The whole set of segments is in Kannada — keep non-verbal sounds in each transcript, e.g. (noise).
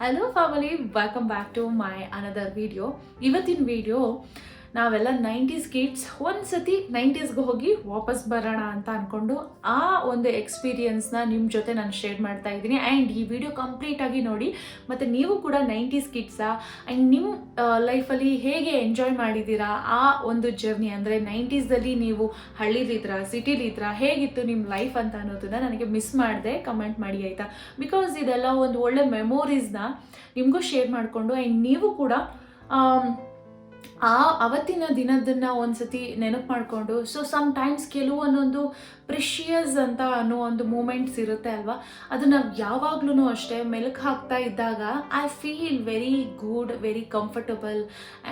Hello family welcome back to my another video ಇವತ್ತಿನ ವಿಡಿಯೋ ನಾವೆಲ್ಲ ನೈಂಟೀಸ್ ಕಿಡ್ಸ್ ಒಂದ್ಸತಿ ನೈಂಟೀಸ್ಗೆ ಹೋಗಿ ವಾಪಸ್ ಬರೋಣ ಅಂತ ಅಂದ್ಕೊಂಡು ಆ ಒಂದು ಎಕ್ಸ್ಪೀರಿಯನ್ಸ್ನ ನಿಮ್ಮ ಜೊತೆ ನಾನು ಶೇರ್ ಮಾಡ್ತಾ ಇದ್ದೀನಿ. ಆ್ಯಂಡ್ ಈ ವಿಡಿಯೋ ಕಂಪ್ಲೀಟಾಗಿ ನೋಡಿ, ಮತ್ತು ನೀವು ಕೂಡ ನೈಂಟೀಸ್ ಕಿಡ್ಸಾ ಆ್ಯಂಡ್ ನಿಮ್ಮ ಲೈಫಲ್ಲಿ ಹೇಗೆ ಎಂಜಾಯ್ ಮಾಡಿದ್ದೀರಾ ಆ ಒಂದು ಜರ್ನಿ ಅಂದರೆ ನೈಂಟೀಸಲ್ಲಿ ನೀವು ಹಳ್ಳಿಲಿದ್ರಾ ಸಿಟಿಲಿದ್ರ ಹೇಗಿತ್ತು ನಿಮ್ಮ ಲೈಫ್ ಅಂತ ಅನ್ನೋದನ್ನ ನನಗೆ ಮಿಸ್ ಮಾಡಿದೆ. ಕಮೆಂಟ್ ಮಾಡಿ ಆಯಿತಾ? ಬಿಕಾಸ್ ಇದೆಲ್ಲ ಒಂದು ಒಳ್ಳೆ ಮೆಮೊರೀಸ್ನ ನಿಮಗೂ ಶೇರ್ ಮಾಡಿಕೊಂಡು ಆ್ಯಂಡ್ ನೀವು ಕೂಡ ಆ ಅವತ್ತಿನ ದಿನದನ್ನ ಒಂದ್ಸತಿ ನೆನಪು ಮಾಡಿಕೊಂಡು ಸೊ ಸಮ್ ಟೈಮ್ಸ್ ಕೆಲವೊಂದೊಂದು ಪ್ರಿಷಿಯಸ್ ಅಂತ ಅನ್ನೋ ಒಂದು ಮೂಮೆಂಟ್ಸ್ ಇರುತ್ತೆ ಅಲ್ವಾ? ಅದು ನಾವು ಯಾವಾಗ್ಲೂ ಅಷ್ಟೇ ಮೆಲುಕು ಹಾಕ್ತಾ ಇದ್ದಾಗ I feel very good very comfortable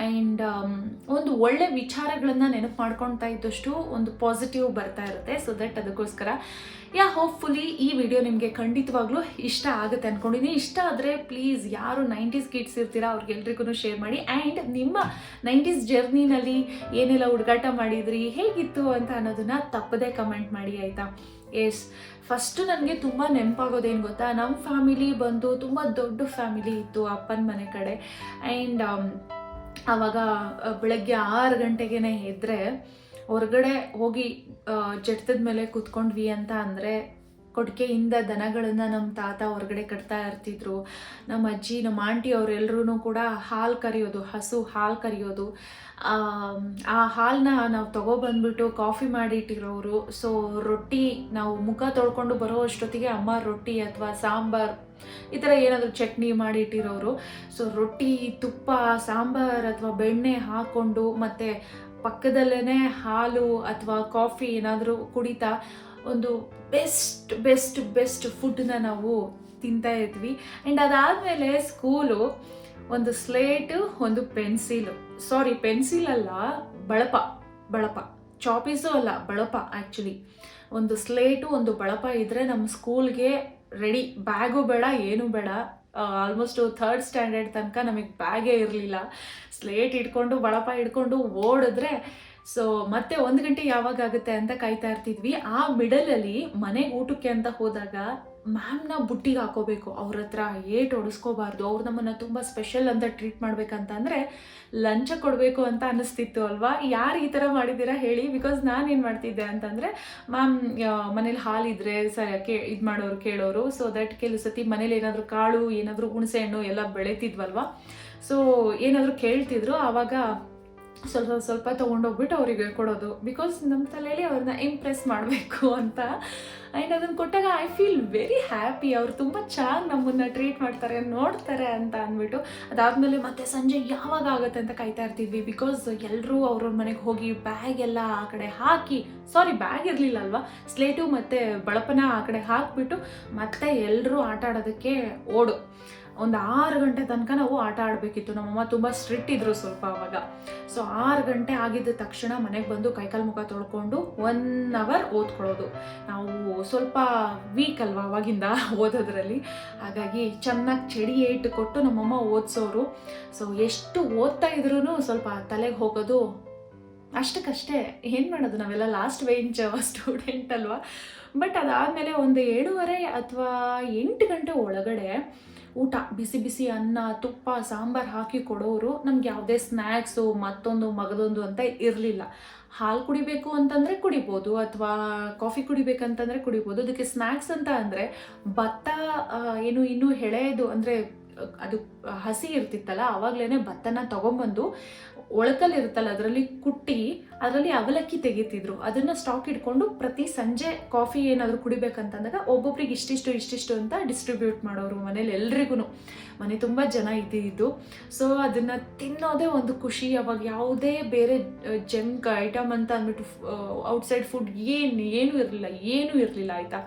and ಒಂದು ಒಳ್ಳೆ ವಿಚಾರಗಳನ್ನ ನೆನಪು ಮಾಡ್ಕೊಳ್ತಾ ಇದ್ದಷ್ಟು ಒಂದು ಪಾಸಿಟಿವ್ ಬರ್ತಾ ಇರುತ್ತೆ. ಸೊ ದಟ್ ಅದಕ್ಕೋಸ್ಕರ ಯಾ ಹೋಪ್ಫುಲಿ ಈ ವಿಡಿಯೋ ನಿಮಗೆ ಖಂಡಿತವಾಗ್ಲೂ ಇಷ್ಟ ಆಗುತ್ತೆ ಅಂದ್ಕೊಂಡಿದ್ದೀನಿ ಇಷ್ಟ ಆದರೆ ಪ್ಲೀಸ್ ಯಾರು ನೈಂಟೀಸ್ ಕಿಡ್ಸ್ ಇರ್ತೀರಾ ಅವ್ರಿಗೆಲ್ರಿಗೂ ಶೇರ್ ಮಾಡಿ. ಆ್ಯಂಡ್ ನಿಮ್ಮ ನೈಂಟೀಸ್ ಜರ್ನಿನಲ್ಲಿ ಏನೆಲ್ಲ ಹುಡುಗಾಟ ಮಾಡಿದ್ರಿ, ಹೇಗಿತ್ತು ಅಂತ ಅನ್ನೋದನ್ನ ತಪ್ಪದೇ ಕಮೆಂಟ್ ಮಾಡಿ ಆಯಿತಾ? ಎಸ್ ಫಸ್ಟು ನನಗೆ ತುಂಬ ನೆನಪಾಗೋದೇನು ಗೊತ್ತಾ? ನಮ್ಮ ಫ್ಯಾಮಿಲಿ ಬಂದು ತುಂಬ ದೊಡ್ಡ ಫ್ಯಾಮಿಲಿ ಇತ್ತು ಅಪ್ಪನ ಮನೆ ಕಡೆ. ಆ್ಯಂಡ್ ಆವಾಗ ಬೆಳಗ್ಗೆ ಆರು ಗಂಟೆಗೇನೆ ಎದ್ದರೆ ಹೊರಗಡೆ ಹೋಗಿ ಜಟ್ಟದ ಮೇಲೆ ಕೂತ್ಕೊಂಡ್ವಿ ಅಂತ ಅಂದರೆ ಕೊಟ್ಟಿಗೆಯಿಂದ ದನಗಳನ್ನ ನಮ್ಮ ತಾತ ಹೊರಗಡೆ ಕಟ್ತಾ ಇರ್ತಿದ್ರು. ನಮ್ಮ ಅಜ್ಜಿ ನಮ್ಮ ಆಂಟಿ ಅವರೆಲ್ಲರೂ ಕೂಡ ಹಾಲು ಕರಿಯೋದು, ಹಸು ಹಾಲು ಕರಿಯೋದು. ಆ ಹಾಲನ್ನ ನಾವು ತಗೊಬಂದ್ಬಿಟ್ಟು ಕಾಫಿ ಮಾಡಿ ಇಟ್ಟಿರೋರು ಸೊ, ರೊಟ್ಟಿ ನಾವು ಮುಖ ತೊಳ್ಕೊಂಡು ಬರೋ ಅಷ್ಟೊತ್ತಿಗೆ ಅಮ್ಮ ರೊಟ್ಟಿ ಅಥವಾ ಸಾಂಬಾರ್ ಈ ಥರ ಏನಾದರೂ ಚಟ್ನಿ ಮಾಡಿಟ್ಟಿರೋರು. ಸೊ, ರೊಟ್ಟಿ, ತುಪ್ಪ, ಸಾಂಬಾರ್ ಅಥವಾ ಬೆಣ್ಣೆ ಹಾಕ್ಕೊಂಡು ಮತ್ತು ಪಕ್ಕದಲ್ಲೇ ಹಾಲು ಅಥವಾ ಕಾಫಿ ಏನಾದರೂ ಕುಡಿತಾ ಒಂದು ಬೆಸ್ಟ್ ಬೆಸ್ಟ್ ಬೆಸ್ಟ್ ಫುಡ್ನ ನಾವು ತಿಂತಾ ಇದ್ವಿ. ಆ್ಯಂಡ್ ಅದಾದಮೇಲೆ ಸ್ಕೂಲು ಒಂದು ಸ್ಲೇಟು, ಒಂದು ಪೆನ್ಸಿಲು. ಸಾರಿ ಪೆನ್ಸಿಲ್ ಅಲ್ಲ, ಬಳಪ ಬಳಪ. ಚಾಪೀಸು ಅಲ್ಲ, ಬಳಪ ಆ್ಯಕ್ಚುಲಿ ಒಂದು ಸ್ಲೇಟು, ಒಂದು ಬಳಪ ಇದ್ದರೆ ನಮ್ಮ ಸ್ಕೂಲ್ಗೆ ರೆಡಿ ಬ್ಯಾಗು ಬೇಡ, ಏನೂ ಬೇಡ. ಆಲ್ಮೋಸ್ಟ್ ಥರ್ಡ್ ಸ್ಟ್ಯಾಂಡರ್ಡ್ ತನಕ ನಮಗೆ ಬ್ಯಾಗೇ ಇರಲಿಲ್ಲ. ಸ್ಲೇಟ್ ಇಟ್ಕೊಂಡು, ಬಳಪ ಇಟ್ಕೊಂಡು ಓಡಿದ್ರೆ ಸೊ ಮತ್ತೆ ಒಂದು ಗಂಟೆ ಯಾವಾಗ ಆಗುತ್ತೆ ಅಂತ ಕಾಯ್ತಾ ಇರ್ತಿದ್ವಿ. ಆ ಮಿಡಲಲ್ಲಿ ಮನೆಗೆ ಊಟಕ್ಕೆ ಅಂತ ಹೋದಾಗ ಮ್ಯಾಮ್ನ ಬುಟ್ಟಿಗೆ ಹಾಕೋಬೇಕು. ಅವ್ರ ಹತ್ರ ಏಟ್ ಹೊಡಿಸ್ಕೋಬಾರ್ದು ಅವ್ರು ನಮ್ಮನ್ನು ತುಂಬ ಸ್ಪೆಷಲ್ ಅಂತ ಟ್ರೀಟ್ ಮಾಡ್ಬೇಕಂತಂದರೆ ಲಂಚ ಕೊಡಬೇಕು ಅಂತ ಅನ್ನಿಸ್ತಿತ್ತು ಅಲ್ವಾ? ಯಾರು ಈ ಥರ ಮಾಡಿದ್ದೀರಾ ಹೇಳಿ? ಬಿಕಾಸ್ ನಾನು ಏನು ಮಾಡ್ತಿದ್ದೆ ಅಂತಂದರೆ ಮ್ಯಾಮ್ ಮನೇಲಿ ಹಾಲಿದ್ರೆ ಸ ಕೇ, ಇದು ಮಾಡೋರು ಕೇಳೋರು. ಸೊ ದಟ್ ಕೆಲವು ಸತಿ ಮನೇಲಿ ಏನಾದರೂ ಕಾಳು, ಏನಾದರೂ ಹುಣಸೆ ಹಣ್ಣು ಎಲ್ಲ ಬೆಳೀತಿದ್ವಲ್ವಾ? ಸೊ ಏನಾದರೂ ಕೇಳ್ತಿದ್ರು. ಆವಾಗ ಸ್ವಲ್ಪ ಸ್ವಲ್ಪ ತೊಗೊಂಡೋಗ್ಬಿಟ್ಟು ಅವರಿಗೆ ಕೊಡೋದು. ಬಿಕಾಸ್ ನಮ್ಮ ತಲೆಯಲ್ಲಿ ಅವ್ರನ್ನ ಇಂಪ್ರೆಸ್ ಮಾಡಬೇಕು (laughs) ಅಂತ. ಆ್ಯಂಡ್ ಅದನ್ನು ಕೊಟ್ಟಾಗ ಐ ಫೀಲ್ ವೆರಿ ಹ್ಯಾಪಿ ಅವ್ರು ತುಂಬ ಚೆನ್ನಾಗಿ ನಮ್ಮನ್ನು ಟ್ರೀಟ್ ಮಾಡ್ತಾರೆ, ನೋಡ್ತಾರೆ ಅಂತ ಅಂದ್ಬಿಟ್ಟು. ಅದಾದಮೇಲೆ ಮತ್ತೆ ಸಂಜೆ ಯಾವಾಗ ಆಗುತ್ತೆ ಅಂತ ಕಾಯ್ತಾ ಇರ್ತಿದ್ವಿ ಬಿಕಾಸ್ ಎಲ್ಲರೂ ಅವ್ರವ್ರ ಮನೆಗೆ ಹೋಗಿ ಬ್ಯಾಗ್ ಎಲ್ಲ ಆ ಕಡೆ ಹಾಕಿ ಸಾರಿ ಬ್ಯಾಗ್ ಇರಲಿಲ್ಲ ಅಲ್ವಾ? ಸ್ಲೇಟು ಮತ್ತು ಬಳಪನ ಆ ಕಡೆ ಹಾಕಿಬಿಟ್ಟು ಮತ್ತೆ ಎಲ್ಲರೂ ಆಟ ಆಡೋದಕ್ಕೆ ಓಡು. ಒಂದು ಆರು ಗಂಟೆ ತನಕ ನಾವು ಆಟ ಆಡಬೇಕಿತ್ತು. ನಮ್ಮಮ್ಮ ತುಂಬ ಸ್ಟ್ರಿಕ್ಟ್ ಇದ್ರು ಸ್ವಲ್ಪ ಅವಾಗ. ಸೊ ಆರು ಗಂಟೆ ಆಗಿದ್ದ ತಕ್ಷಣ ಮನೆಗೆ ಬಂದು ಕೈಕಾಲು ಮುಖ ತೊಳ್ಕೊಂಡು ಒನ್ ಅವರ್ ಓದ್ಕೊಳ್ಳೋದು. ನಾವು ಸ್ವಲ್ಪ ವೀಕ್ ಅಲ್ವಾ ಅವಾಗಿಂದ (laughs) ಓದೋದ್ರಲ್ಲಿ. ಹಾಗಾಗಿ ಚೆನ್ನಾಗಿ ಚಡಿ ಏಟು ಕೊಟ್ಟು ನಮ್ಮಮ್ಮ ಓದಿಸೋರು. ಸೊ ಎಷ್ಟು ಓದ್ತಾ ಇದ್ರೂ ಸ್ವಲ್ಪ ತಲೆಗೆ ಹೋಗೋದು ಅಷ್ಟಕ್ಕಷ್ಟೇ. ಏನು ಮಾಡೋದು? ನಾವೆಲ್ಲ ಲಾಸ್ಟ್ ಬೆಂಚ್ ಸ್ಟೂಡೆಂಟ್ ಅಲ್ವಾ? ಬಟ್ ಅದಾದಮೇಲೆ ಒಂದು ಏಳುವರೆ ಅಥವಾ ಎಂಟು ಗಂಟೆ ಒಳಗಡೆ ಊಟ, ಬಿಸಿ ಬಿಸಿ ಅನ್ನ, ತುಪ್ಪ, ಸಾಂಬಾರು ಹಾಕಿ ಕೊಡೋರು ನಮ್ಗೆ ಯಾವುದೇ ಸ್ನ್ಯಾಕ್ಸು ಮತ್ತೊಂದು ಮಗದೊಂದು ಅಂತ ಇರಲಿಲ್ಲ. ಹಾಲು ಕುಡಿಬೇಕು ಅಂತಂದರೆ ಕುಡಿಬೋದು ಅಥವಾ ಕಾಫಿ ಕುಡಿಬೇಕಂತಂದರೆ ಕುಡಿಬೋದು. ಅದಕ್ಕೆ ಸ್ನ್ಯಾಕ್ಸ್ ಅಂತ ಅಂದರೆ ಭತ್ತ ಏನು ಇನ್ನೂ ಹೆಳೆಯದು ಅಂದರೆ ಅದು ಹಸಿ ಇರ್ತಿತ್ತಲ್ಲ ಆವಾಗಲೇ ಭತ್ತನ ತೊಗೊಂಬಂದು ಒಳಕಲ್ಲಿ ಇರುತ್ತಲ್ಲ, ಅದರಲ್ಲಿ ಕುಟ್ಟಿ, ಅದರಲ್ಲಿ ಅವಲಕ್ಕಿ ತೆಗಿತಿದ್ರು. ಅದನ್ನು ಸ್ಟಾಕ್ ಇಟ್ಕೊಂಡು ಪ್ರತಿ ಸಂಜೆ ಕಾಫಿ ಏನಾದರೂ ಕುಡಿಬೇಕಂತಂದಾಗ ಒಬ್ಬೊಬ್ರಿಗೆ ಇಷ್ಟಿಷ್ಟು ಇಷ್ಟಿಷ್ಟು ಅಂತ ಡಿಸ್ಟ್ರಿಬ್ಯೂಟ್ ಮಾಡೋರು ಮನೇಲಿ ಎಲ್ರಿಗೂ ಮನೆ ತುಂಬ ಜನ ಇದ್ದಿದ್ದು ಸೊ ಅದನ್ನು ತಿನ್ನೋದೇ ಒಂದು ಖುಷಿ. ಅವಾಗ ಯಾವುದೇ ಬೇರೆ ಜಂಕ್ ಐಟಮ್ ಅಂತ ಅಂದ್ಬಿಟ್ಟು ಔಟ್ಸೈಡ್ ಫುಡ್ ಏನು, ಏನೂ ಇರಲಿಲ್ಲ ಏನೂ ಇರಲಿಲ್ಲ, ಆಯಿತಾ?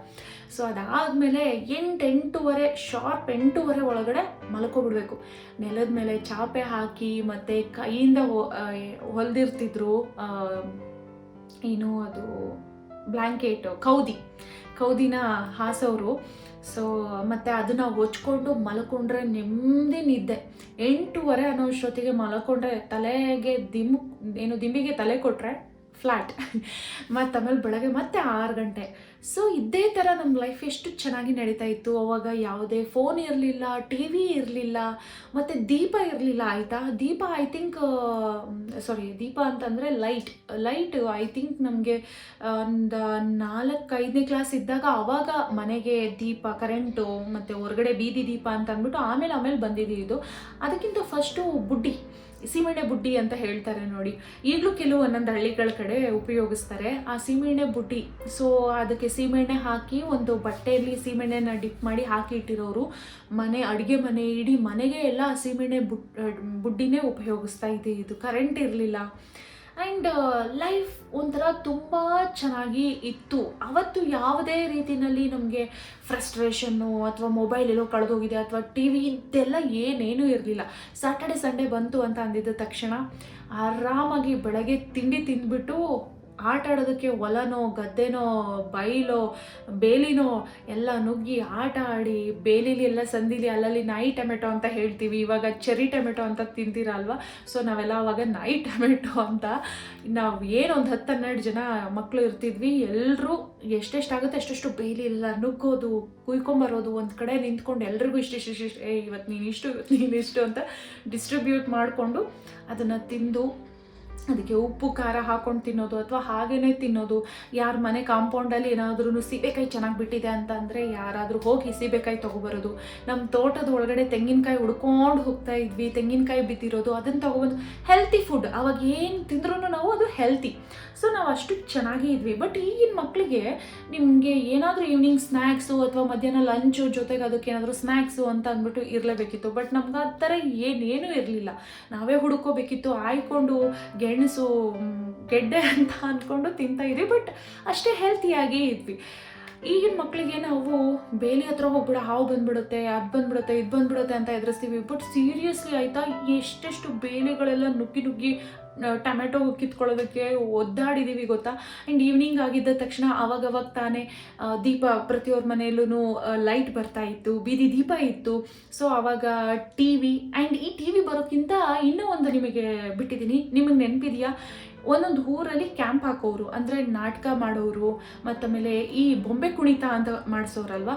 ಸೊ ಅದಾದಮೇಲೆ ಎಂಟು, ಎಂಟೂವರೆ ಶಾರ್ಪ್ ಎಂಟೂವರೆ ಒಳಗಡೆ ಮಲ್ಕೊಬಿಡ್ಬೇಕು. ನೆಲದ ಮೇಲೆ ಚಾಪೆ ಹಾಕಿ ಮತ್ತು ಕೈಯಿಂದ ಹೊಲ್ದಿರ್ತಿದ್ರು ಏನು ಅದು ಬ್ಲ್ಯಾಂಕೆಟ್ ಕೌದಿ. ಕೌದಿನ ಹಾಸೋರು. ಸೊ ಮತ್ತು ಅದನ್ನು ಹೊಚ್ಕೊಂಡು ಮಲ್ಕೊಂಡ್ರೆ ನೆಮ್ಮದಿ ನಿದ್ದೆ. ಎಂಟೂವರೆ ಅನ್ನೋ ಅಷ್ಟೊತ್ತಿಗೆ ಮಲ್ಕೊಂಡ್ರೆ ತಲೆಗೆ ದಿಮ್, ಏನು ದಿಂಬಿಗೆ ತಲೆ ಕೊಟ್ಟರೆ ಫ್ಲ್ಯಾಟ್ ಮತ್ತು ಆಮೇಲೆ ಬೆಳಗ್ಗೆ ಮತ್ತೆ ಆರು ಗಂಟೆ. ಸೊ ಇದೇ ಥರ ನಮ್ಮ ಲೈಫ್ ಎಷ್ಟು ಚೆನ್ನಾಗಿ ನಡೀತಾ ಇತ್ತು. ಅವಾಗ ಯಾವುದೇ ಫೋನ್ ಇರಲಿಲ್ಲ ಟಿ ವಿ ಇರಲಿಲ್ಲ, ಮತ್ತು ದೀಪ ಇರಲಿಲ್ಲ, ಆಯಿತಾ? ದೀಪ ಐ ಥಿಂಕ್ ಸಾರಿ ದೀಪ ಅಂತಂದರೆ ಲೈಟ್ ಲೈಟ್ ಐ ಥಿಂಕ್ ನಮಗೆ ಒಂದು ನಾಲ್ಕು ಐದನೇ ಕ್ಲಾಸ್ ಇದ್ದಾಗ ಆವಾಗ ಮನೆಗೆ ದೀಪ ಕರೆಂಟು ಮತ್ತು ಹೊರಗಡೆ ಬೀದಿ ದೀಪ ಅಂತ ಅಂದ್ಬಿಟ್ಟು ಆಮೇಲೆ ಆಮೇಲೆ ಬಂದಿದ್ದು ಇದು. ಅದಕ್ಕಿಂತ ಫಸ್ಟು ಬುಡ್ಡಿ. ಸೀಮೆಣ್ಣೆ ಬುಡ್ಡಿ ಅಂತ ಹೇಳ್ತಾರೆ ನೋಡಿ. ಈಗಲೂ ಕೆಲವು ಒಂದೊಂದು ಹಳ್ಳಿಗಳ ಕಡೆ ಉಪಯೋಗಿಸ್ತಾರೆ. ಆ ಸೀಮೆಣ್ಣೆ ಬುಡ್ಡಿ ಸೊ ಅದಕ್ಕೆ ಸೀಮೆಣ್ಣೆ ಹಾಕಿ ಒಂದು ಬಟ್ಟೆಯಲ್ಲಿ ಸೀಮೆಣ್ಣೆನ ಡಿಪ್ ಮಾಡಿ ಹಾಕಿ ಇಟ್ಟಿರೋರು ಮನೆ, ಅಡುಗೆ ಮನೆ, ಇಡೀ ಮನೆಗೆ ಎಲ್ಲ ಸೀಮೆಣ್ಣೆ ಬುಡ್, ಬುಡ್ಡಿನೇ ಉಪಯೋಗಿಸ್ತಾ ಇದೆ. ಇದು ಕರೆಂಟ್ ಇರಲಿಲ್ಲ. ಆ್ಯಂಡ್ ಲೈಫ್ ಒಂಥರ ತುಂಬ ಚೆನ್ನಾಗಿ ಇತ್ತು. ಅವತ್ತು ಯಾವುದೇ ರೀತಿಯಲ್ಲಿ ನಮಗೆ ಫ್ರಸ್ಟ್ರೇಷನ್ನು ಅಥವಾ ಮೊಬೈಲ್ ಎಲ್ಲೋ ಕಳೆದೋಗಿದೆ ಅಥವಾ ಟಿ ವಿ ಇದೆಲ್ಲ ಏನೇನೂ ಇರಲಿಲ್ಲ. ಸ್ಯಾಟರ್ಡೆ ಸಂಡೇ ಬಂತು ಅಂತ ಅಂದಿದ್ದ ತಕ್ಷಣ ಆರಾಮಾಗಿ ಬೆಳಗ್ಗೆ ತಿಂಡಿ ತಿಂದ್ಬಿಟ್ಟು ಆಟ ಆಡೋದಕ್ಕೆ ಹೊಲನೋ ಗದ್ದೆನೋ, ಬೈಲೋ, ಬೇಲಿನೋ ಎಲ್ಲ ನುಗ್ಗಿ ಆಟ ಆಡಿ ಬೇಲಿಲಿ ಎಲ್ಲ ಸಂದಿಲಿ ಅಲ್ಲಲ್ಲಿ ನಾಯಿ ಟೊಮೆಟೊ ಅಂತ ಹೇಳ್ತೀವಿ. ಇವಾಗ ಚೆರಿ ಟೊಮೆಟೊ ಅಂತ ತಿಂತೀರ ಅಲ್ವಾ? ಸೊ ನಾವೆಲ್ಲ ಅವಾಗ ನಾಯಿ ಟೊಮೆಟೊ ಅಂತ ನಾವು ಏನು ಒಂದು ಹತ್ತು ಹನ್ನೆರಡು ಜನ ಮಕ್ಕಳು ಇರ್ತಿದ್ವಿ. ಎಲ್ಲರೂ ಎಷ್ಟೆಷ್ಟಾಗುತ್ತೆ ಅಷ್ಟೆಷ್ಟು ಬೇಲಿ ಎಲ್ಲ ನುಗ್ಗೋದು, ಕುಯ್ಕೊಂಬರೋದು, ಒಂದು ಕಡೆ ನಿಂತ್ಕೊಂಡು ಎಲ್ರಿಗೂ ಇಷ್ಟಿಷ್ಟು ಇಷ್ಟಿಷ್ಟು ಏ ಇವತ್ತು ನೀನು ಇಷ್ಟು ಇವತ್ತು ನೀನು ಇಷ್ಟು ಅಂತ ಡಿಸ್ಟ್ರಿಬ್ಯೂಟ್ ಮಾಡಿಕೊಂಡು ಅದನ್ನು ತಿಂದು ಅದಕ್ಕೆ ಉಪ್ಪು, ಖಾರ ಹಾಕೊಂಡು ತಿನ್ನೋದು ಅಥವಾ ಹಾಗೇನೆ ತಿನ್ನೋದು, ಯಾರ ಮನೆ ಕಾಂಪೌಂಡಲ್ಲಿ ಏನಾದ್ರೂ ಸೀಬೆಕಾಯಿ ಚೆನ್ನಾಗಿ ಬಿಟ್ಟಿದೆ ಅಂತ ಅಂದರೆ ಯಾರಾದರೂ ಹೋಗಿ ಸೀಬೆಕಾಯಿ ತೊಗೊಬರೋದು. ನಮ್ಮ ತೋಟದ ಒಳಗಡೆ ತೆಂಗಿನಕಾಯಿ ಹುಡ್ಕೊಂಡು ಹೋಗ್ತಾ ಇದ್ವಿ, ತೆಂಗಿನಕಾಯಿ ಬಿದ್ದಿರೋದು ಅದನ್ನು ತೊಗೊಬಂದು ಹೆಲ್ತಿ ಫುಡ್ ಅವಾಗ ಏನು ತಿಂದ್ರೂ ನಾವು ಅದು ಹೆಲ್ತಿ ಸೊ ನಾವು ಅಷ್ಟು ಚೆನ್ನಾಗಿ ಇದ್ವಿ. ಬಟ್ ಈಗಿನ ಮಕ್ಕಳಿಗೆ ನಿಮಗೆ ಏನಾದರೂ ಈವ್ನಿಂಗ್ ಸ್ನ್ಯಾಕ್ಸು ಅಥವಾ ಮಧ್ಯಾಹ್ನ ಲಂಚು ಜೊತೆಗೆ ಅದಕ್ಕೆ ಏನಾದರೂ ಸ್ನ್ಯಾಕ್ಸು ಅಂತ ಅಂದ್ಬಿಟ್ಟು ಇರಲೇಬೇಕಿತ್ತು. ಬಟ್ ನಮ್ಗೆ ಆ ಥರ ಏನೇನೂ ಇರಲಿಲ್ಲ. ನಾವೇ ಹುಡ್ಕೋಬೇಕಿತ್ತು ಆಯ್ಕೊಂಡು ಗೆಣಸು ಗೆಡ್ಡೆ ಅಂತ ಅಂದ್ಕೊಂಡು ತಿಂತಾ ಇದ್ವಿ ಬಟ್ ಅಷ್ಟೇ ಹೆಲ್ತಿಯಾಗಿ ಇದ್ವಿ. ಈಗಿನ ಮಕ್ಕಳಿಗೆ ನಾವು ಬೇಲಿ ಹತ್ರ ಹೋಗ್ಬಿಡ, ಹಾವು ಬಂದ್ಬಿಡುತ್ತೆ, ಅದು ಬಂದ್ಬಿಡುತ್ತೆ, ಇದು ಬಂದ್ಬಿಡುತ್ತೆ ಅಂತ ಎದುರಿಸ್ತೀವಿ. ಬಟ್ ಸೀರಿಯಸ್ಲಿ ಆಯಿತಾ, ಎಷ್ಟೆಷ್ಟು ಬೇಲಿಗಳೆಲ್ಲ ನುಗ್ಗಿ ನುಗ್ಗಿ ಟೊಮೆಟೊ ಕಿತ್ಕೊಳ್ಳೋದಕ್ಕೆ ಒದ್ದಾಡಿದ್ದೀವಿ ಗೊತ್ತಾ? ಆ್ಯಂಡ್ ಈವ್ನಿಂಗ್ ಆಗಿದ್ದ ತಕ್ಷಣ ಅವಾಗವಾಗ ತಾನೇ ದೀಪ ಪ್ರತಿಯೊಬ್ಬರ ಮನೆಯಲ್ಲೂ ಲೈಟ್ ಬರ್ತಾ ಇತ್ತು, ಬೀದಿ ದೀಪ ಇತ್ತು. ಸೊ ಅವಾಗ ಟಿ ವಿ ಆ್ಯಂಡ್ ಈ ಟಿ ವಿ ಬರೋಕ್ಕಿಂತ ಇನ್ನೂ ಒಂದು ನಿಮಗೆ ಬಿಟ್ಟಿದ್ದೀನಿ. ನಿಮಗೆ ನೆನಪಿದೆಯಾ? ಒಂದೊಂದು ಊರಲ್ಲಿ ಕ್ಯಾಂಪ್ ಹಾಕೋರು ಅಂದರೆ ನಾಟಕ ಮಾಡೋರು ಮತ್ತು ಆಮೇಲೆ ಈ ಬೊಂಬೆ ಕುಣಿತ ಅಂತ ಮಾಡಿಸೋರಲ್ವ?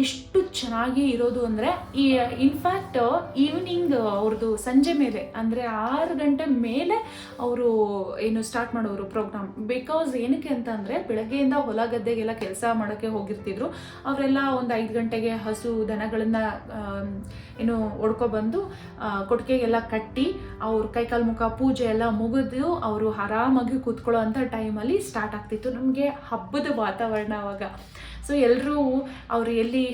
ಎಷ್ಟು ಚೆನ್ನಾಗಿ ಇರೋದು ಅಂದರೆ ಈ ಇನ್ಫ್ಯಾಕ್ಟ್ ಈವ್ನಿಂಗ್ ಅವ್ರದ್ದು ಸಂಜೆ ಮೇಲೆ, ಅಂದರೆ ಆರು ಗಂಟೆ ಮೇಲೆ ಅವರು ಏನು ಸ್ಟಾರ್ಟ್ ಮಾಡೋರು ಪ್ರೋಗ್ರಾಮ್ ಬಿಕಾಸ್ ಏನಕ್ಕೆ ಅಂತ ಅಂದರೆ ಬೆಳಗ್ಗೆಯಿಂದ ಹೊಲ ಗದ್ದೆಗೆಲ್ಲ ಕೆಲಸ ಮಾಡೋಕ್ಕೆ ಹೋಗಿರ್ತಿದ್ರು. ಅವರೆಲ್ಲ ಒಂದು ಐದು ಗಂಟೆಗೆ ಹಸು ದನಗಳನ್ನು ಏನು ಒಡ್ಕೊಬಂದು ಕೊಟ್ಟಿಗೆಗೆಲ್ಲ ಕಟ್ಟಿ, ಅವ್ರ ಕೈಕಾಲು ಮುಖ ಪೂಜೆ ಎಲ್ಲ ಮುಗಿದು ಅವರು ಆರಾಮಾಗಿ ಕೂತ್ಕೊಳ್ಳೋ ಅಂಥ ಟೈಮಲ್ಲಿ ಸ್ಟಾರ್ಟ್ ಆಗ್ತಿತ್ತು. ನಮಗೆ ಹಬ್ಬದ ವಾತಾವರಣ ಅವಾಗ. ಸೊ ಎಲ್ಲರೂ ಅವರು ಎಲ್ಲಿ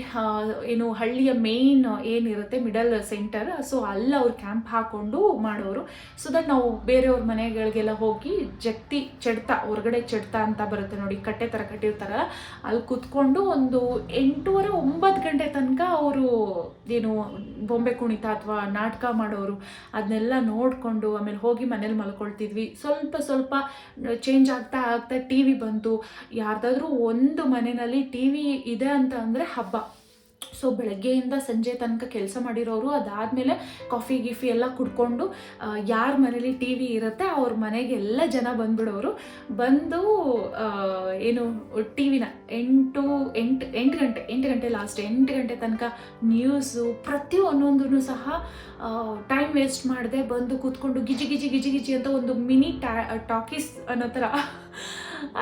ಏನು ಹಳ್ಳಿಯ ಮೇಯ್ನ್ ಏನಿರುತ್ತೆ ಮಿಡಲ್ ಸೆಂಟರ್ ಸೊ ಅಲ್ಲಿ ಅವ್ರು ಕ್ಯಾಂಪ್ ಹಾಕೊಂಡು ಮಾಡೋರು. ಸೊ ದಟ್ ನಾವು ಬೇರೆಯವ್ರ ಮನೆಗಳಿಗೆಲ್ಲ ಹೋಗಿ ಜಗ್ತಿ ಚಡ್ತ, ಹೊರಗಡೆ ಚೆಡ್ತ ಅಂತ ಬರುತ್ತೆ ನೋಡಿ, ಕಟ್ಟೆ ಥರ ಕಟ್ಟಿರ್ತಾರಲ್ಲ, ಅಲ್ಲಿ ಕುತ್ಕೊಂಡು ಒಂದು ಎಂಟೂವರೆ ಒಂಬತ್ತು ಗಂಟೆ ತನಕ ಅವರು ಏನು ಬೊಂಬೆ ಕುಣಿತ ಅಥವಾ ನಾಟಕ ಮಾಡೋರು, ಅದನ್ನೆಲ್ಲ ನೋಡಿಕೊಂಡು ಆಮೇಲೆ ಹೋಗಿ ಮನೇಲಿ ಮಲ್ಕೊಳ್ತಿದ್ವಿ. ಸ್ವಲ್ಪ ಸ್ವಲ್ಪ ಚೇಂಜ್ ಆಗ್ತಾ ಆಗ್ತಾ ಟಿ ವಿ ಬಂತು. ಯಾರ್ದಾದ್ರೂ ಒಂದು ಮನೆಯಲ್ಲಿ ಟಿ ವಿ ಇದೆ ಅಂತ ಅಂದರೆ ಹಬ್ಬ. ಸೊ ಬೆಳಗ್ಗೆಯಿಂದ ಸಂಜೆ ತನಕ ಕೆಲಸ ಮಾಡಿರೋರು ಅದಾದಮೇಲೆ ಕಾಫಿ ಗಿಫಿ ಎಲ್ಲ ಕುಡ್ಕೊಂಡು ಯಾರ ಮನೇಲಿ ಟಿ ವಿ ಇರುತ್ತೆ ಅವ್ರ ಮನೆಗೆ ಎಲ್ಲ ಜನ ಬಂದ್ಬಿಡೋರು. ಬಂದು ಏನು ಟಿ ವಿನ ಎಂಟು ಎಂಟು ಎಂಟು ಗಂಟೆ ಎಂಟು ಗಂಟೆ ಲಾಸ್ಟ್ ಎಂಟು ಗಂಟೆ ತನಕ ನ್ಯೂಸು ಪ್ರತಿ ಒಂದೊಂದೂ ಸಹ ಟೈಮ್ ವೇಸ್ಟ್ ಮಾಡದೆ ಬಂದು ಕೂತ್ಕೊಂಡು ಗಿಜಿ ಗಿಜಿ ಗಿಜಿ ಗಿಜಿ ಅಂತ ಒಂದು ಮಿನಿ ಟಾ, ಟಾಕೀಸ್ ಅನ್ನೋ ಥರ.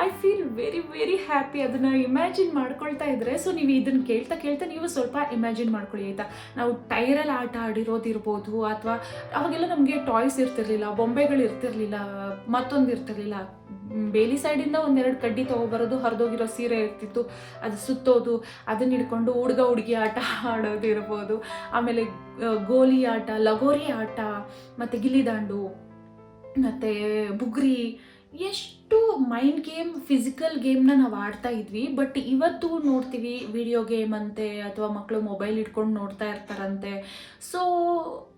I feel very very happy ಅದನ್ನು ಇಮ್ಯಾಜಿನ್ ಮಾಡ್ಕೊಳ್ತಾ ಇದ್ರೆ ಸೊ ನೀವು ಇದನ್ನು ಕೇಳ್ತಾ ಕೇಳ್ತಾ ನೀವು ಸ್ವಲ್ಪ ಇಮ್ಯಾಜಿನ್ ಮಾಡ್ಕೊಳ್ಳಿ, ಆಯಿತಾ? ನಾವು ಟೈರಲ್ಲಿ ಆಟ ಆಡಿರೋದಿರ್ಬೋದು, ಅಥವಾ ಅವಾಗೆಲ್ಲ ನಮಗೆ ಟಾಯ್ಸ್ ಇರ್ತಿರ್ಲಿಲ್ಲ, ಬೊಂಬೆಗಳು ಇರ್ತಿರ್ಲಿಲ್ಲ, ಮತ್ತೊಂದು ಇರ್ತಿರ್ಲಿಲ್ಲ. ಬೇಲಿ ಸೈಡಿಂದ ಒಂದೆರಡು ಕಡ್ಡಿ ತೊಗೊಬರೋದು, ಹರಿದೋಗಿರೋ ಸೀರೆ ಇರ್ತಿತ್ತು, ಅದು ಸುತ್ತೋದು, ಅದನ್ನ ಹಿಡ್ಕೊಂಡು ಹುಡುಗ ಹುಡುಗಿ ಆಟ ಆಡೋದಿರ್ಬೋದು, ಆಮೇಲೆ ಗೋಲಿ ಆಟ, ಲಗೋರಿ ಆಟ, ಮತ್ತು ಗಿಲ್ಲಿದಾಂಡು ಮತ್ತು ಬುಗ್ರಿ ಎಷ್ಟು ಮೈಂಡ್ ಗೇಮ್ ಫಿಸಿಕಲ್ ಗೇಮ್ನ ನಾವು ಆಡ್ತಾ ಇದ್ವಿ ಬಟ್ ಇವತ್ತು ನೋಡ್ತೀವಿ ವಿಡಿಯೋ ಗೇಮ್ ಅಂತೆ ಅಥವಾ ಮಕ್ಕಳು ಮೊಬೈಲ್ ಇಟ್ಕೊಂಡು ನೋಡ್ತಾ ಇರ್ತಾರಂತೆ. ಸೊ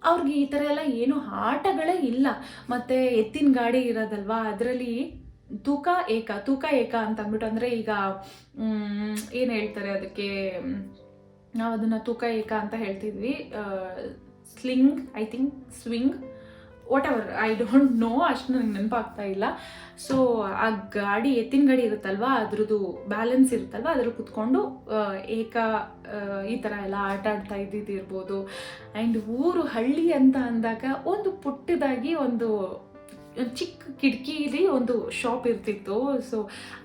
ಅವ್ರಿಗೆ ಈ ಥರ ಎಲ್ಲ ಏನು ಆಟಗಳೇ ಇಲ್ಲ. ಮತ್ತು ಎತ್ತಿನ ಗಾಡಿ ಇರೋದಲ್ವಾ, ಅದರಲ್ಲಿ ತೂಕ ಏಕ ತೂಕ ಏಕ ಅಂತ ಅಂದ್ಬಿಟ್ಟು ಅಂದರೆ ಈಗ ಏನು ಹೇಳ್ತಾರೆ ಅದಕ್ಕೆ, ನಾವು ಅದನ್ನು ತೂಕ ಏಕ ಅಂತ ಹೇಳ್ತಿದ್ವಿ. Sling I think swing whatever I don't know ಅಷ್ಟು ನನಗೆ ನೆನಪಾಗ್ತಾ ಇಲ್ಲ. ಸೊ ಆ ಗಾಡಿ, ಎತ್ತಿನ ಗಾಡಿ ಇರುತ್ತಲ್ವಾ, ಅದ್ರದ್ದು ಬ್ಯಾಲೆನ್ಸ್ ಇರುತ್ತಲ್ವ ಅದ್ರ ಕುತ್ಕೊಂಡು ಏಕ ಈ ಥರ ಎಲ್ಲ ಆಟ ಆಡ್ತಾ ಇದ್ದಿದ್ದಿರ್ಬೋದು ಆ್ಯಂಡ್ ಊರು ಹಳ್ಳಿ ಅಂತ ಅಂದಾಗ ಒಂದು ಪುಟ್ಟದಾಗಿ ಒಂದ್ ಚಿಕ್ಕ ಕಿಟಕಿಲಿ ಒಂದು ಶಾಪ್ ಇರ್ತಿತ್ತು. ಸೊ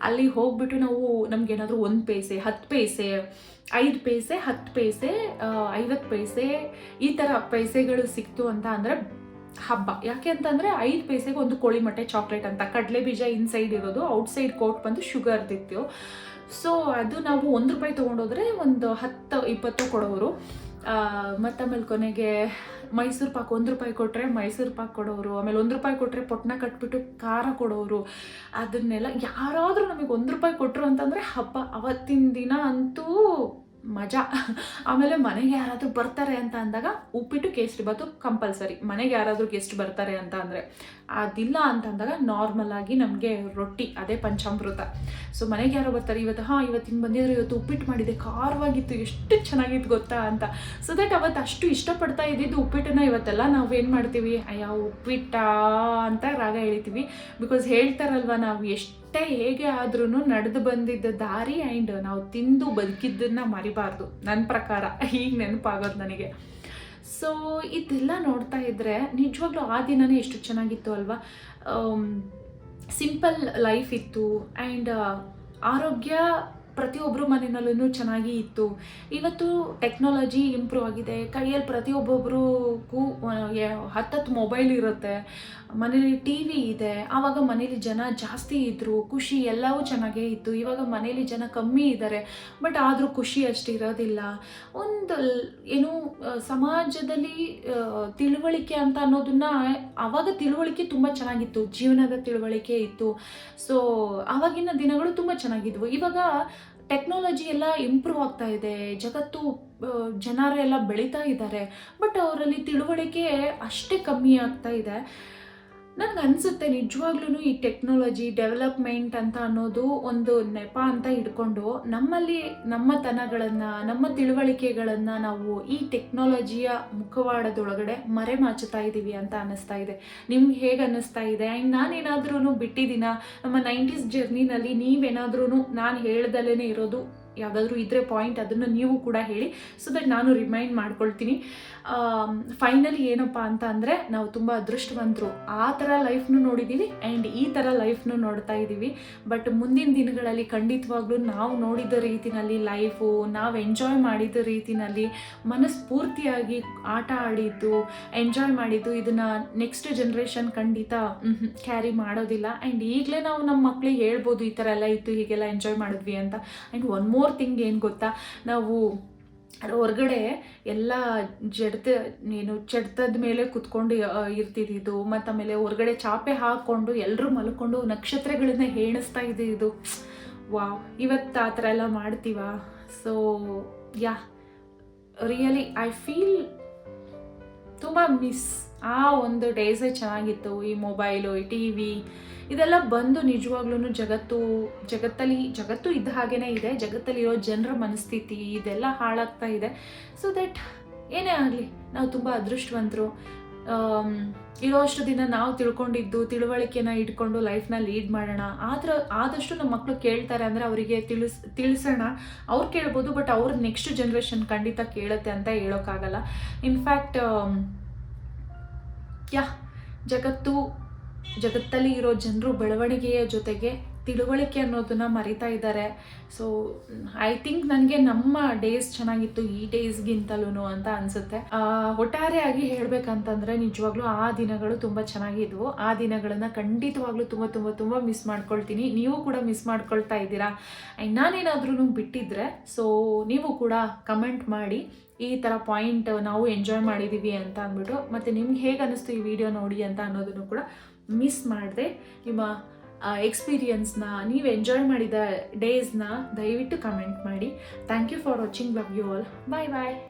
ಅಲ್ಲಿ ಹೋಗ್ಬಿಟ್ಟು ನಾವು ನಮ್ಗೇನಾದರೂ ಒಂದು ಪೈಸೆ ಹತ್ತು ಪೈಸೆ, ಐದು ಪೈಸೆ ಹತ್ತು ಪೈಸೆ ಐವತ್ತು ಪೈಸೆ ಈ ಥರ ಪೈಸೆಗಳು ಸಿಕ್ತು ಅಂತ ಅಂದರೆ ಹಬ್ಬ. ಯಾಕೆ ಅಂತಂದರೆ ಐದು ಪೈಸೆಗೆ ಒಂದು ಕೋಳಿ ಮೊಟ್ಟೆ ಚಾಕ್ಲೇಟ್ ಅಂತ. ಕಡಲೆ ಬೀಜ ಇನ್ಸೈಡ್ ಇರೋದು ಔಟ್ಸೈಡ್ ಕೋಟ್ ಬಂದು ಶುಗರ್ದಿತ್ತು ಸೊ ಅದು ನಾವು ಒಂದು ರೂಪಾಯಿ ತೊಗೊಂಡೋದ್ರೆ ಒಂದು ಹತ್ತು, ಇಪ್ಪತ್ತು ಕೊಡೋರು. ಮತ್ತು ಆಮೇಲೆ ಕೊನೆಗೆ ಮೈಸೂರು ಪಾಕ್ ಒಂದು ರೂಪಾಯಿ ಕೊಟ್ಟರೆ ಮೈಸೂರು ಪಾಕ್ ಕೊಡೋರು, ಆಮೇಲೆ ಒಂದು ರೂಪಾಯಿ ಕೊಟ್ಟರೆ ಪೊಟ್ನ ಕಟ್ಬಿಟ್ಟು ಖಾರ ಕೊಡೋರು. ಅದನ್ನೆಲ್ಲ ಯಾರಾದರೂ ನಮಗೆ ಒಂದು ರೂಪಾಯಿ ಕೊಟ್ಟರು ಅಂತಂದರೆ ಹಬ್ಬ. ಅವತ್ತಿನ ದಿನ ಅಂತೂ ಮಜಾ. ಆಮೇಲೆ ಮನೆಗೆ ಯಾರಾದರೂ ಬರ್ತಾರೆ ಅಂತ ಅಂದಾಗ ಉಪ್ಪಿಟ್ಟು ಕೇಸರಿ ಬಾತು ಕಂಪಲ್ಸರಿ. ಮನೆಗೆ ಯಾರಾದರೂ ಗೆಸ್ಟ್ ಬರ್ತಾರೆ ಅಂತ ಅಂದರೆ ಅದಿಲ್ಲ ಅಂತ ಅಂದಾಗ ನಾರ್ಮಲ್ ಆಗಿ ನಮಗೆ ರೊಟ್ಟಿ, ಅದೇ ಪಂಚಾಮೃತ. ಸೊ ಮನೆಗೆ ಯಾರೋ ಬರ್ತಾರೆ, ಇವತ್ತು ಹಾಂ ಹಿಂಗೆ ಬಂದಿದ್ರು, ಇವತ್ತು ಉಪ್ಪಿಟ್ಟು ಮಾಡಿದೆ, ಖಾರವಾಗಿತ್ತು, ಎಷ್ಟು ಚೆನ್ನಾಗಿತ್ತು ಗೊತ್ತಾ ಅಂತ. ಸೊ ದಟ್ ಅವತ್ತು ಅಷ್ಟು ಇಷ್ಟಪಡ್ತಾ ಇದ್ದಿದ್ದು ಉಪ್ಪಿಟ್ಟನ್ನ ಇವತ್ತೆಲ್ಲ ನಾವು ಏನು ಮಾಡ್ತೀವಿ? ಅಯ್ಯ, ಉಪ್ಪಿಟ್ಟ ಅಂತ ರಾಗ ಹೇಳ್ತೀವಿ ಬಿಕಾಸ್ ಹೇಳ್ತಾರಲ್ವ, ನಾವು ಎಷ್ಟೇ ಹೇಗೆ ಆದ್ರೂ ನಡೆದು ಬಂದಿದ್ದ ದಾರಿ ಆ್ಯಂಡ್ ನಾವು ತಿಂದು ಬದುಕಿದ್ದನ್ನ ಮರಿಬಾರ್ದು. ನನ್ನ ಪ್ರಕಾರ. ಈಗ ನೆನಪಾಗೋದು ನನಗೆ. ಸೊ ಇದೆಲ್ಲ ನೋಡ್ತಾ ಇದ್ದರೆ ನಿಜವಾಗ್ಲೂ ಆ ದಿನನೇ ಎಷ್ಟು ಚೆನ್ನಾಗಿತ್ತು ಅಲ್ವಾ? ಸಿಂಪಲ್ ಲೈಫ್ ಇತ್ತು ಆ್ಯಂಡ್ ಆರೋಗ್ಯ ಪ್ರತಿಯೊಬ್ಬರು ಮನೆಯಲ್ಲೂ ಚೆನ್ನಾಗಿ ಇತ್ತು. ಇವತ್ತು ಟೆಕ್ನಾಲಜಿ ಇಂಪ್ರೂವ್ ಆಗಿದೆ. ಕೈಯಲ್ಲಿ ಪ್ರತಿಯೊಬ್ಬೊಬ್ರಿಗೂ ಹತ್ತತ್ತು ಮೊಬೈಲ್ ಇರುತ್ತೆ. ಮನೇಲಿ ಟಿ ವಿ ಇದೆ. ಆವಾಗ ಮನೇಲಿ ಜನ ಜಾಸ್ತಿ ಇದ್ದರು ಖುಷಿ ಎಲ್ಲವೂ ಚೆನ್ನಾಗೇ ಇತ್ತು. ಇವಾಗ ಮನೇಲಿ ಜನ ಕಮ್ಮಿ ಇದ್ದಾರೆ ಬಟ್ ಆದರೂ ಖುಷಿ ಅಷ್ಟು ಇರೋದಿಲ್ಲ. ಒಂದು ಏನು ಸಮಾಜದಲ್ಲಿ ತಿಳುವಳಿಕೆ ಅಂತ ಅನ್ನೋದನ್ನ ಆವಾಗ ತಿಳುವಳಿಕೆ ತುಂಬ ಚೆನ್ನಾಗಿತ್ತು. ಜೀವನದ ತಿಳುವಳಿಕೆ ಇತ್ತು. ಸೊ ಆವಾಗಿನ ದಿನಗಳು ತುಂಬ ಚೆನ್ನಾಗಿದ್ವು. ಇವಾಗ ಟೆಕ್ನಾಲಜಿ ಎಲ್ಲ ಇಂಪ್ರೂವ್ ಆಗ್ತಾ ಇದೆ. ಜಗತ್ತು ಜನರೆಲ್ಲ ಬೆಳೀತಾ ಇದ್ದಾರೆ. ಬಟ್ ಅವರಲ್ಲಿ ತಿಳುವಳಿಕೆ ಅಷ್ಟೇ ಕಮ್ಮಿ ಆಗ್ತಾ ಇದೆ. ನನಗೆ ಅನಿಸುತ್ತೆ ನಿಜವಾಗ್ಲೂ ಈ ಟೆಕ್ನಾಲಜಿ ಡೆವಲಪ್ಮೆಂಟ್ ಅಂತ ಅನ್ನೋದು ಒಂದು ನೆಪ ಅಂತ ಇಟ್ಕೊಂಡು ನಮ್ಮಲ್ಲಿ ನಮ್ಮ ತನಗಳನ್ನು, ನಮ್ಮ ತಿಳುವಳಿಕೆಗಳನ್ನು ನಾವು ಈ ಟೆಕ್ನಾಲಜಿಯ ಮುಖವಾಡದೊಳಗಡೆ ಮರೆಮಾಚುತ್ತಾ ಇದ್ದೀವಿ ಅಂತ ಅನ್ನಿಸ್ತಾ ಇದೆ. ನಿಮ್ಗೆ ಹೇಗೆ ಅನ್ನಿಸ್ತಾ ಇದೆ? ಆ್ಯಂಡ್ ನಾನೇನಾದ್ರೂ ಬಿಟ್ಟಿದ್ದೀನ? ನಮ್ಮ ನೈಂಟೀಸ್ ಜರ್ನಿನಲ್ಲಿ ನೀವೇನಾದ್ರೂ ನಾನು ಹೇಳ್ದಲೇ ಇರೋದು ಯಾವುದಾದ್ರೂ ಇದ್ರೆ ಪಾಯಿಂಟ್ ಅದನ್ನು ನೀವು ಕೂಡ ಹೇಳಿ ಸೊ ದಟ್ ನಾನು ರಿಮೈಂಡ್ ಮಾಡ್ಕೊಳ್ತೀನಿ. ಫೈನಲಿ ಏನಪ್ಪ ಅಂತ ಅಂದರೆ, ನಾವು ತುಂಬ ಅದೃಷ್ಟವಂತರು. ಆ ಥರ ಲೈಫ್ನು ನೋಡಿದ್ದೀವಿ ಆ್ಯಂಡ್ ಈ ಥರ ಲೈಫ್ನು ನೋಡ್ತಾ ಇದ್ದೀವಿ ಬಟ್ ಮುಂದಿನ ದಿನಗಳಲ್ಲಿ ಖಂಡಿತವಾಗ್ಲೂ ನಾವು ನೋಡಿದ ರೀತಿನಲ್ಲಿ ಲೈಫು ನಾವು ಎಂಜಾಯ್ ಮಾಡಿದ ರೀತಿನಲ್ಲಿ ಮನಸ್ಫೂರ್ತಿಯಾಗಿ ಆಟ ಆಡಿದ್ದು ಎಂಜಾಯ್ ಮಾಡಿದ್ದು ಇದನ್ನು ನೆಕ್ಸ್ಟ್ ಜನ್ರೇಷನ್ ಖಂಡಿತ ಕ್ಯಾರಿ ಮಾಡೋದಿಲ್ಲ. ಆ್ಯಂಡ್ ಈಗಲೇ ನಾವು ನಮ್ಮ ಮಕ್ಕಳಿಗೆ ಹೇಳ್ಬೋದು, ಈ ಥರ ಎಲ್ಲ ಇತ್ತು, ಹೀಗೆಲ್ಲ ಎಂಜಾಯ್ ಮಾಡಿದ್ವಿ ಅಂತ. ಆ್ಯಂಡ್ ಒನ್ ಮೋರ್ ಥಿಂಗ್ ಏನು ಗೊತ್ತಾ? ನಾವು ಹೊರಗಡೆ ಎಲ್ಲ ಜಡ್ತ ಏನು ಚಡ್ತದ ಮೇಲೆ ಕುತ್ಕೊಂಡು ಇರ್ತಿದ್ದು ಇರ್ತಿದ್ದಿದ್ದು ಮತ್ತು ಆಮೇಲೆ ಹೊರಗಡೆ ಚಾಪೆ ಹಾಕ್ಕೊಂಡು ಎಲ್ಲರೂ ಮಲ್ಕೊಂಡು ನಕ್ಷತ್ರಗಳನ್ನ ಹೇಣಿಸ್ತಾ ಇದ್ದಿದ್ದು ವಾ ಇವತ್ತು ಆ ಥರ ಎಲ್ಲ ಮಾಡ್ತೀವ? So ya really I feel ತುಂಬ ಮಿಸ್ ಆ ಒಂದು ಡೇಸೇ ಚೆನ್ನಾಗಿತ್ತು, ಈ ಮೊಬೈಲು ಈ ಟಿ ವಿ ಇದೆಲ್ಲ ಬಂದು ನಿಜವಾಗ್ಲೂ ಜಗತ್ತು, ಜಗತ್ತಲ್ಲಿ, ಜಗತ್ತು ಇದ್ದ ಹಾಗೇನೇ ಇದೆ, ಜಗತ್ತಲ್ಲಿರೋ ಜನರ ಮನಸ್ಥಿತಿ ಇದೆಲ್ಲ ಹಾಳಾಗ್ತಾ ಇದೆ. ಸೊ ದಟ್ ಏನೇ ಆಗಲಿ, ನಾವು ತುಂಬ ಅದೃಷ್ಟವಂತರು. ಇರೋ ಅಷ್ಟು ದಿನ ನಾವು ತಿಳ್ಕೊಂಡಿದ್ದು, ತಿಳುವಳಿಕೆನ ಇಟ್ಕೊಂಡು ಲೈಫ್ನ ಲೀಡ್ ಮಾಡೋಣ. ಆದ್ರ, ಆದಷ್ಟು ನಮ್ಮ ಮಕ್ಕಳು ಕೇಳ್ತಾರೆ ಅಂದರೆ ಅವರಿಗೆ ತಿಳಿಸ್, ತಿಳಿಸೋಣ. ಅವ್ರು ಕೇಳ್ಬೋದು, ಬಟ್ ಅವ್ರ ನೆಕ್ಸ್ಟ್ ಜನ್ರೇಷನ್ ಖಂಡಿತ ಕೇಳುತ್ತೆ ಅಂತ ಹೇಳೋಕ್ಕಾಗಲ್ಲ. ಇನ್ಫ್ಯಾಕ್ಟ್ ಯಾ, ಜಗತ್ತು ಜಗತ್ತಲ್ಲಿ ಇರೋ ಜನರು ಬೆಳವಣಿಗೆಯ ಜೊತೆಗೆ ತಿಳುವಳಿಕೆ ಅನ್ನೋದನ್ನ ಮರಿತಾ ಇದ್ದಾರೆ. ಸೊ ಐ ಥಿಂಕ್ ನನಗೆ ನಮ್ಮ ಡೇಸ್ ಚೆನ್ನಾಗಿತ್ತು ಈ ಡೇಸ್ಗಿಂತಲೂ ಅಂತ ಅನಿಸುತ್ತೆ. ಒಟ್ಟಾರೆಯಾಗಿ ಹೇಳಬೇಕಂತಂದರೆ ನಿಜವಾಗ್ಲೂ ಆ ದಿನಗಳು ತುಂಬ ಚೆನ್ನಾಗಿದ್ವು. ಆ ದಿನಗಳನ್ನು ಖಂಡಿತವಾಗ್ಲೂ ತುಂಬ ತುಂಬ ತುಂಬ ಮಿಸ್ ಮಾಡ್ಕೊಳ್ತೀನಿ. ನೀವು ಕೂಡ ಮಿಸ್ ಮಾಡ್ಕೊಳ್ತಾ ಇದ್ದೀರಾ? ಆ್ಯಂಡ್ ನಾನೇನಾದ್ರೂ ಬಿಟ್ಟಿದ್ರೆ ಸೊ ನೀವು ಕೂಡ ಕಮೆಂಟ್ ಮಾಡಿ ಈ ಥರ ಪಾಯಿಂಟ್ ನಾವು ಎಂಜಾಯ್ ಮಾಡಿದ್ದೀವಿ ಅಂತ ಅಂದ್ಬಿಟ್ಟು, ಮತ್ತು ನಿಮ್ಗೆ ಹೇಗೆ ಅನ್ನಿಸ್ತು ಈ ವಿಡಿಯೋ ನೋಡಿ ಅಂತ ಅನ್ನೋದನ್ನು ಕೂಡ ಮಿಸ್ ಮಾಡದೆ ನಿಮ್ಮ ಎಕ್ಸ್ಪೀರಿಯನ್ಸ್ನ ನೀವು ಎಂಜಾಯ್ ಮಾಡಿದ ಡೇಸ್ನ ದಯವಿಟ್ಟು ಕಮೆಂಟ್ ಮಾಡಿ. Thank you for watching love you all bye bye